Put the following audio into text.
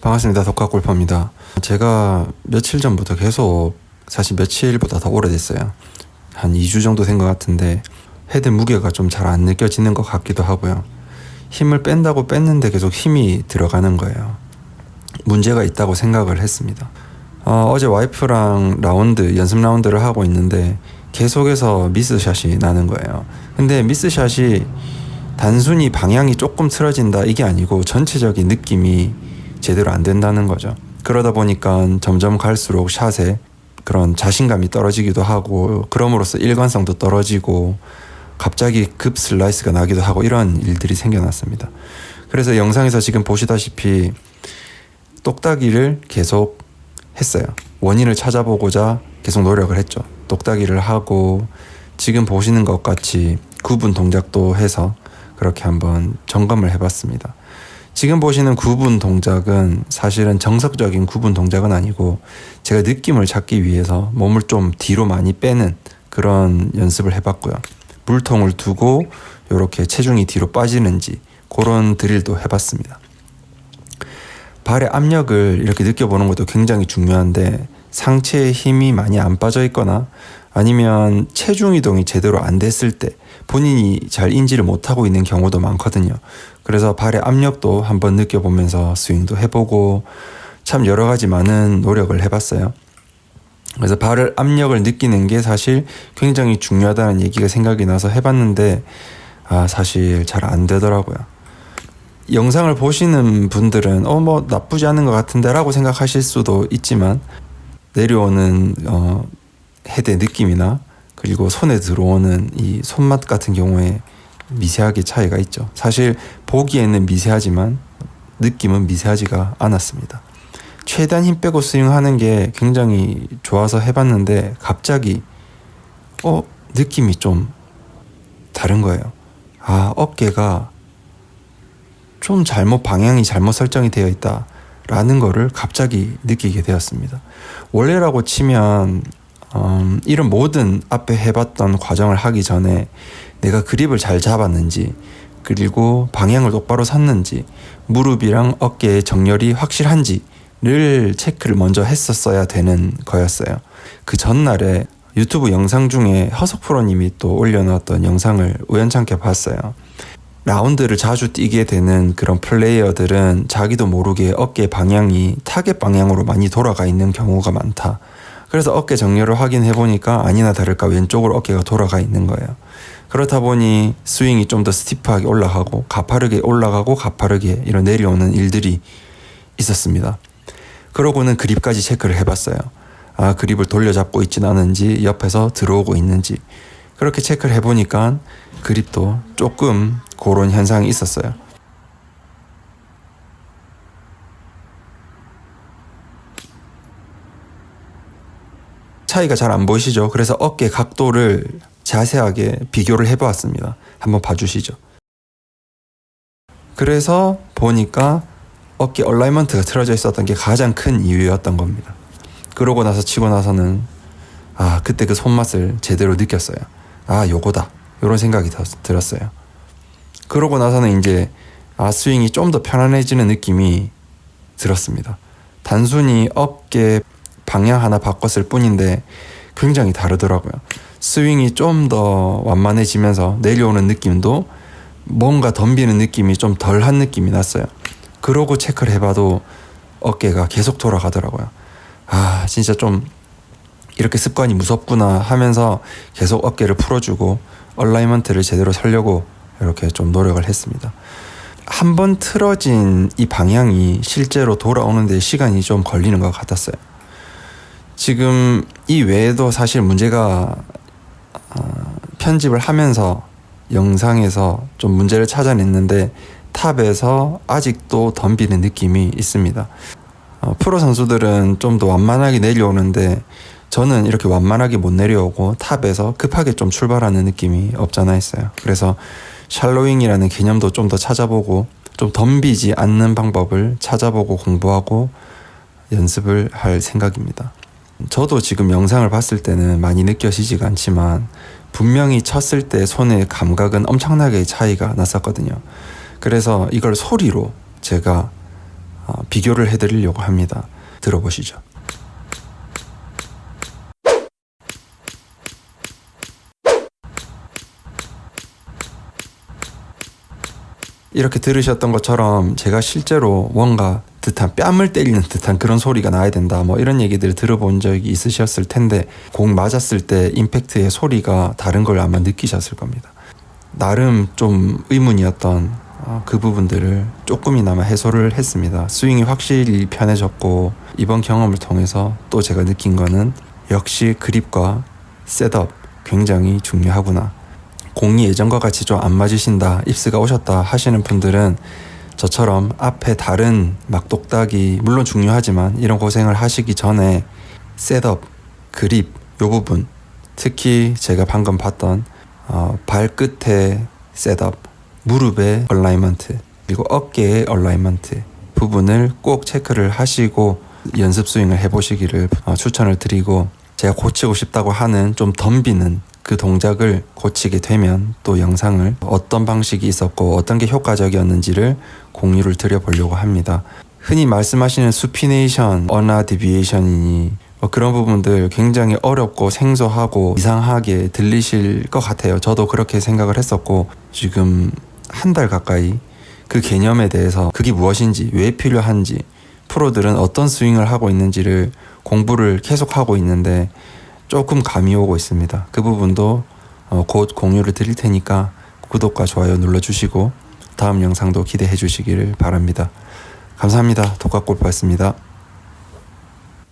반갑습니다. 독학골퍼입니다. 제가 며칠 전부터 계속 사실 며칠보다 더 오래됐어요. 한 2주 정도 된 것 같은데 헤드 무게가 좀 잘 안 느껴지는 것 같기도 하고요. 힘을 뺀다고 뺐는데 계속 힘이 들어가는 거예요. 문제가 있다고 생각을 했습니다. 어, 어제 와이프랑 라운드, 연습 라운드를 하고 있는데 계속해서 미스샷이 나는 거예요. 근데 미스샷이 단순히 방향이 조금 틀어진다 이게 아니고 전체적인 느낌이 제대로 안 된다는 거죠. 그러다 보니까 점점 갈수록 샷에 그런 자신감이 떨어지기도 하고 그럼으로써 일관성도 떨어지고 갑자기 급 슬라이스가 나기도 하고 이런 일들이 생겨났습니다. 그래서 영상에서 지금 보시다시피 똑딱이를 계속 했어요. 원인을 찾아보고자 계속 노력을 했죠. 똑딱이를 하고 지금 보시는 것 같이 구분 동작도 해서 그렇게 한번 점검을 해봤습니다. 지금 보시는 구분 동작은 사실은 정석적인 구분 동작은 아니고 제가 느낌을 찾기 위해서 몸을 좀 뒤로 많이 빼는 그런 연습을 해봤고요. 물통을 두고 이렇게 체중이 뒤로 빠지는지 그런 드릴도 해봤습니다. 발의 압력을 이렇게 느껴보는 것도 굉장히 중요한데 상체에 힘이 많이 안 빠져 있거나 아니면 체중 이동이 제대로 안 됐을 때 본인이 잘 인지를 못하고 있는 경우도 많거든요. 그래서 발의 압력도 한번 느껴보면서 스윙도 해보고 참 여러 가지 많은 노력을 해봤어요. 그래서 발을 압력을 느끼는 게 사실 굉장히 중요하다는 얘기가 생각이 나서 해봤는데 아 사실 잘 안 되더라고요. 영상을 보시는 분들은 어 뭐 나쁘지 않은 것 같은데라고 생각하실 수도 있지만 내려오는 어 헤드의 느낌이나 그리고 손에 들어오는 이 손맛 같은 경우에 미세하게 차이가 있죠. 사실 보기에는 미세하지만 느낌은 미세하지가 않았습니다. 최대한 힘 빼고 스윙하는 게 굉장히 좋아서 해봤는데 갑자기 어 느낌이 좀 다른 거예요. 아 어깨가 좀 잘못 방향이 잘못 설정이 되어 있다라는 거를 갑자기 느끼게 되었습니다. 원래라고 치면 음, 이런 모든 앞에 해봤던 과정을 하기 전에 내가 그립을 잘 잡았는지 그리고 방향을 똑바로 샀는지 무릎이랑 어깨의 정렬이 확실한지를 체크를 먼저 했었어야 되는 거였어요. 그 전날에 유튜브 영상 중에 허석 프로님이 또 올려놓았던 영상을 우연찮게 봤어요. 라운드를 자주 뛰게 되는 그런 플레이어들은 자기도 모르게 어깨 방향이 타겟 방향으로 많이 돌아가 있는 경우가 많다. 그래서 어깨 정렬을 확인해 보니까 아니나 다를까 왼쪽으로 어깨가 돌아가 있는 거예요. 그렇다 보니 스윙이 좀 더 스티프하게 올라가고 가파르게 올라가고 가파르게 이런 내려오는 일들이 있었습니다. 그러고는 그립까지 체크를 해봤어요. 아 그립을 돌려잡고 있진 않은지 옆에서 들어오고 있는지 그렇게 체크를 해보니까 그립도 조금 그런 현상이 있었어요. 차이가 잘 안 보이시죠? 그래서 어깨 각도를 자세하게 비교를 해보았습니다. 한번 봐주시죠. 그래서 보니까 어깨 얼라이먼트가 틀어져 있었던 게 가장 큰 이유였던 겁니다. 그러고 나서 치고 나서는 아 그때 그 손맛을 제대로 느꼈어요. 아 요거다 이런 생각이 들었어요. 그러고 나서는 이제 아 스윙이 좀 더 편안해지는 느낌이 들었습니다. 단순히 어깨 방향 하나 바꿨을 뿐인데 굉장히 다르더라고요. 스윙이 좀 더 완만해지면서 내려오는 느낌도 뭔가 덤비는 느낌이 좀 덜한 느낌이 났어요. 그러고 체크를 해봐도 어깨가 계속 돌아가더라고요. 아, 진짜 좀 이렇게 습관이 무섭구나 하면서 계속 어깨를 풀어주고 얼라이먼트를 제대로 살려고 이렇게 좀 노력을 했습니다. 한 번 틀어진 이 방향이 실제로 돌아오는데 시간이 좀 걸리는 것 같았어요. 지금 이 외에도 사실 문제가 어, 편집을 하면서 영상에서 좀 문제를 찾아냈는데 탑에서 아직도 덤비는 느낌이 있습니다. 어, 프로 선수들은 좀 더 완만하게 내려오는데 저는 이렇게 완만하게 못 내려오고 탑에서 급하게 좀 출발하는 느낌이 없잖아 있어요. 그래서 샬로잉이라는 개념도 좀 더 찾아보고 좀 덤비지 않는 방법을 찾아보고 공부하고 연습을 할 생각입니다. 저도 지금 영상을 봤을 때는 많이 느껴지지가 않지만 분명히 쳤을 때 손의 감각은 엄청나게 차이가 났었거든요. 그래서 이걸 소리로 제가 어, 비교를 해드리려고 합니다. 들어보시죠. 이렇게 들으셨던 것처럼 제가 실제로 뭔가 듯한 뺨을 때리는 듯한 그런 소리가 나야 된다. 뭐 이런 얘기들을 들어본 적이 있으셨을 텐데 공 맞았을 때 임팩트의 소리가 다른 걸 아마 느끼셨을 겁니다. 나름 좀 의문이었던 어, 그 부분들을 조금이나마 해소를 했습니다. 스윙이 확실히 편해졌고 이번 경험을 통해서 또 제가 느낀 거는 역시 그립과 셋업 굉장히 중요하구나. 공이 예전과 같이 좀 안 맞으신다, 입스가 오셨다 하시는 분들은 저처럼 앞에 다른 막 똑딱이 물론 중요하지만 이런 고생을 하시기 전에 셋업, 그립 요 부분. 특히 제가 방금 봤던 어, 발끝의 셋업, 무릎의 얼라이먼트 그리고 어깨의 얼라이먼트 부분을 꼭 체크를 하시고 연습 스윙을 해보시기를 어, 추천을 드리고 제가 고치고 싶다고 하는 좀 덤비는 그 동작을 고치게 되면 또 영상을 어떤 방식이 있었고 어떤 게 효과적이었는지를 공유를 드려보려고 합니다. 흔히 말씀하시는 수피네이션, 어나 디비에이션이니 뭐 그런 부분들 굉장히 어렵고 생소하고 이상하게 들리실 것 같아요. 저도 그렇게 생각을 했었고 지금 한 달 가까이 그 개념에 대해서 그게 무엇인지 왜 필요한지 프로들은 어떤 스윙을 하고 있는지를 공부를 계속하고 있는데 조금 감이 오고 있습니다. 그 부분도 어, 곧 공유를 드릴 테니까 구독과 좋아요 눌러주시고 다음 영상도 기대해 주시기를 바랍니다. 감사합니다. 독학골프였습니다.